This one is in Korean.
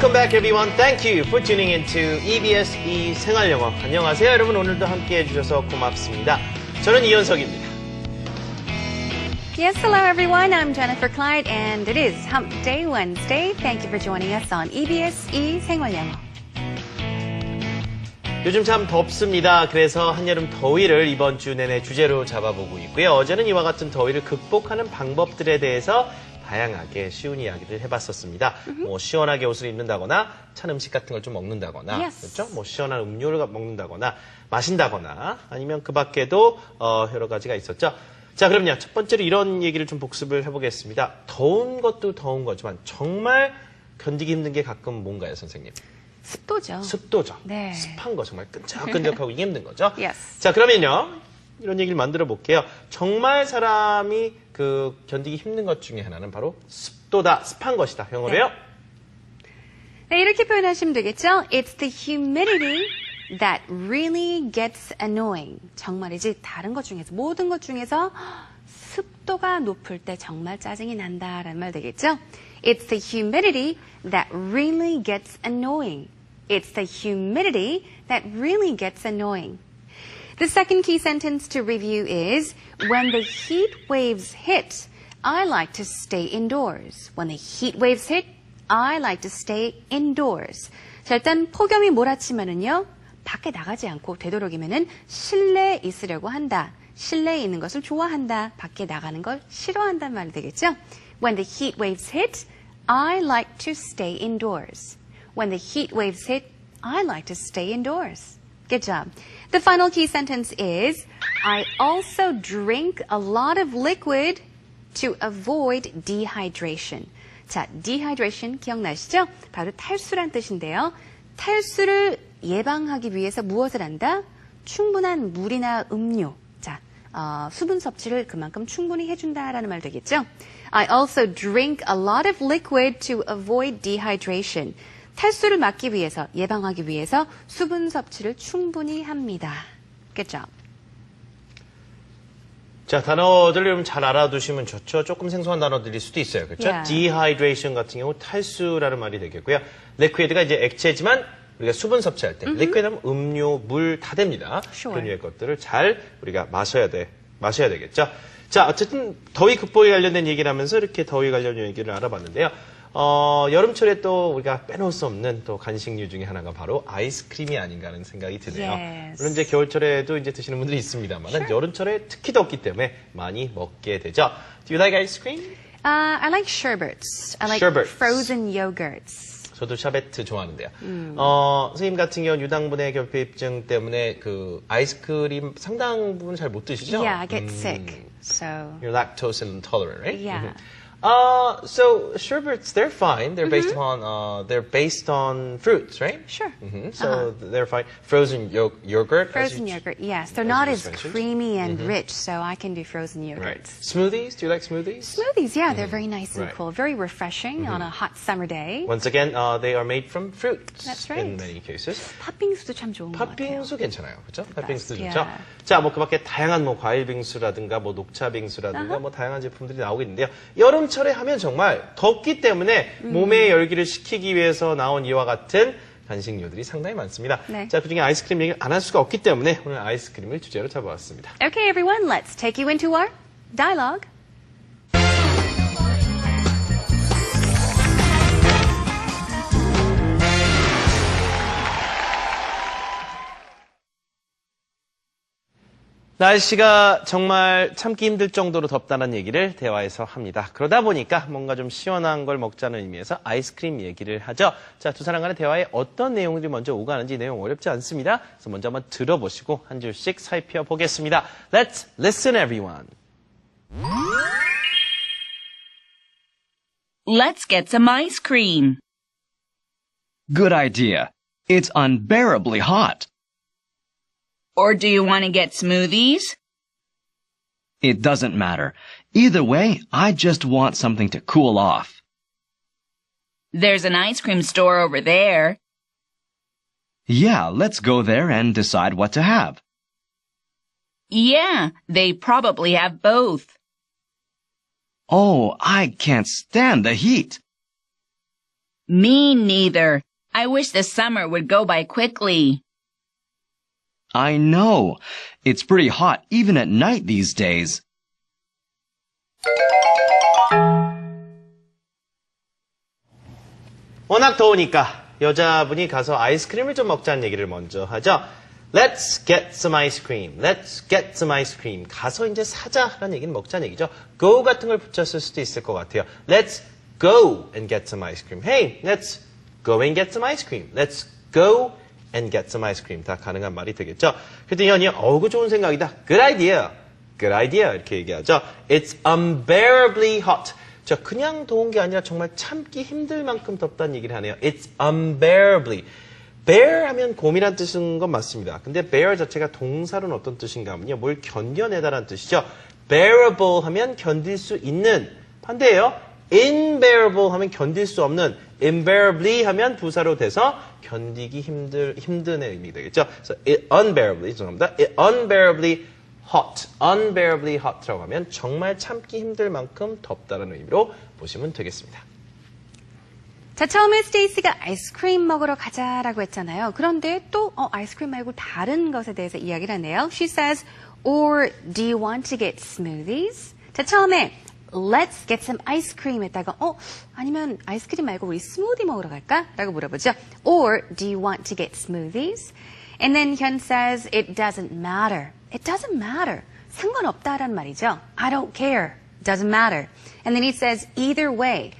Welcome back everyone. Thank you for tuning into EBS E 생활 영어. 안녕하세요. 여러분 오늘도 함께 해 주셔서 고맙습니다. 저는 이현석입니다. Yes, hello everyone. I'm Jennifer Clyde, and it is Hump Day Wednesday. Thank you for joining us on EBS E 생활 영어. 요즘 참 덥습니다. 그래서 한여름 더위를 이번 주 내내 주제로 잡아보고 있고요. 어제는 이와 같은 더위를 극복하는 방법들에 대해서 다양하게 쉬운 이야기를 해봤었습니다. 뭐 시원하게 옷을 입는다거나 찬 음식 같은 걸 좀 먹는다거나 Yes. 그렇죠? 뭐 시원한 음료를 먹는다거나 마신다거나 아니면 그 밖에도 어, 여러 가지가 있었죠. 자 그럼요. 첫 번째로 이런 얘기를 좀 복습을 해보겠습니다. 더운 것도 더운 거지만 정말 견디기 힘든 게 가끔 뭔가요, 선생님? 습도죠. 습도죠. 네. 습한 거 정말 끈적끈적하고 이게 힘든 거죠. Yes. 자 그러면요 이런 얘기를 만들어 볼게요. 정말 사람이 그 견디기 힘든 것 중에 하나는 바로 습도다, 습한 것이다. 영어로요. 네, 이렇게 표현하시면 되겠죠? It's the humidity that really gets annoying. 정말이지 다른 것 중에서 모든 것 중에서 습도가 높을 때 정말 짜증이 난다라는 말 되겠죠? It's the humidity that really gets annoying. It's the humidity that really gets annoying. The second key sentence to review is When the heat waves hit, I like to stay indoors. When the heat waves hit, I like to stay indoors. 자, 일단 폭염이 몰아치면은요, 밖에 나가지 않고 되도록이면은 실내에 있으려고 한다. 실내에 있는 것을 좋아한다. 밖에 나가는 걸 싫어한다는 말이 되겠죠? When the heat waves hit, I like to stay indoors. When the heat waves hit, I like to stay indoors. Good job. The final key sentence is I also drink a lot of liquid to avoid dehydration. 자, dehydration 기억나시죠? 바로 탈수란 뜻인데요. 탈수를 예방하기 위해서 무엇을 한다? 충분한 물이나 음료. 자, 어, 수분 섭취를 그만큼 충분히 해준다라는 말 되겠죠? I also drink a lot of liquid to avoid dehydration. 탈수를 막기 위해서, 예방하기 위해서 수분 섭취를 충분히 합니다. Good job. 자 단어들 좀 잘 알아두시면 좋죠. 조금 생소한 단어들일 수도 있어요. 그렇죠? Yeah. dehydration 같은 경우 탈수라는 말이 되겠고요. liquid가 이제 액체지만 우리가 수분 섭취할 때 liquid 하면 음료, 물 다 됩니다. Sure. 그런 류의 것들을 잘 우리가 마셔야 돼. 마셔야 되겠죠. 자, 어쨌든 더위 극복에 관련된 얘기를 하면서 이렇게 더위 관련 얘기를 알아봤는데요. 어, 여름철에 또 우리가 빼놓을 수 없는 또 간식류 중에 하나가 바로 아이스크림이 아닌가 하는 생각이 드네요. Yes. 물론 이제 겨울철에도 이제 드시는 분들이 있습니다만 여름철에 특히 덥기 때문에 많이 먹게 되죠. Do you like ice cream? Uh, I like sherbets. I like Sherbets. frozen yogurts. 저도 샤베트 좋아하는데요. 어, 선생님 같은 경우는 유당분해 결핍증 때문에 그 아이스크림 상당 부분 잘 못 드시죠? Yeah, I get 음, sick. So, You're lactose intolerant, right? Yeah. Uh, so sherbets, they're fine. They're based upon, uh, they're based on fruits, right? sure. hmm So they're fine. Frozen yo- yogurt. as Frozen you- yogurt, yes. They're as not you as just mentioned. creamy and rich, so I can do frozen yogurts. Right. Smoothies. Do you like smoothies? Smoothies, yeah, they're very nice and Right. cool, very refreshing on a hot summer day. Once again, uh, they are made from fruits. That's In right. many cases. 팥빙수도 참 좋은 것 같아요. 팥빙수 괜찮아요. 그렇죠? 팥빙수도 best, 좋죠. yeah. 자, 뭐 그 밖에 다양한 뭐 과일 빙수라든가 뭐 녹차 빙수라든가 뭐 다양한 제품들이 나오고 있는데요. 여름 철에 하면 정말 덥기 때문에 음. 몸의 열기를 식히기 위해서 나온 이와 같은 간식류들이 상당히 많습니다. 네. 자, 그중에 아이스크림 얘기를 안 할 수가 없기 때문에 오늘 아이스크림을 주제로 잡아왔습니다. Okay, everyone, let's take you into our dialogue. 날씨가 정말 참기 힘들 정도로 덥다는 얘기를 대화에서 합니다. 그러다 보니까 뭔가 좀 시원한 걸 먹자는 의미에서 아이스크림 얘기를 하죠. 자, 두 사람 간의 대화에 어떤 내용들이 먼저 오가는지 내용 어렵지 않습니다. 그래서 먼저 한번 들어보시고 한 줄씩 살펴보겠습니다. Let's listen everyone. Let's get some ice cream. Good idea. It's unbearably hot. Or do you want to get smoothies? It doesn't matter. Either way, I just want something to cool off. There's an ice cream store over there. Yeah, let's go there and decide what to have. Yeah, they probably have both. Oh, I can't stand the heat. Me neither. I wish the summer would go by quickly. I know. It's pretty hot even at night these days. 워낙 더우니까 여자분이 가서 아이스크림을 좀 먹자는 얘기를 먼저 하죠. Let's get some ice cream. Let's get some ice cream. 가서 이제 사자라는 얘기는 먹자는 얘기죠. go 같은 걸 붙였을 수도 있을 것 같아요. Let's go and get some ice cream. Hey, let's go and get some ice cream. Let's go and get some ice cream. 다 가능한 말이 되겠죠. 그랬더니 현이 어우, 그 좋은 생각이다. Good idea. Good idea. 이렇게 얘기하죠. It's unbearably hot. 자, 그냥 더운 게 아니라 정말 참기 힘들 만큼 덥다는 얘기를 하네요. It's unbearably. bear 하면 곰이란 뜻인 건 맞습니다. 근데 bear 자체가 동사로는 어떤 뜻인가 하면요. 뭘 견뎌내다라는 뜻이죠. bearable 하면 견딜 수 있는. 반대예요. Unbearable 하면 견딜 수 없는. unbearably 하면 부사로 돼서 견디기 힘들, 힘든의 의미 되겠죠. 그래서 it unbearably, 죄송합니다. it unbearably hot, unbearably hot라고 하면 정말 참기 힘들 만큼 덥다는 의미로 보시면 되겠습니다. 자, 처음에 스테이스가 아이스크림 먹으러 가자라고 했잖아요. 그런데 또 어, 아이스크림 말고 다른 것에 대해서 이야기를 하네요. She says, or do you want to get smoothies? 자, 처음에 let's get some ice cream 했다가 어, 아니면 아이스크림 말고 우리 스무디 먹으러 갈까? 라고 물어보죠. Or do you want to get smoothies? And then Hyun says, it doesn't matter. It doesn't matter. 상관없다라는 말이죠. I don't care. Doesn't matter. And then he says, either way.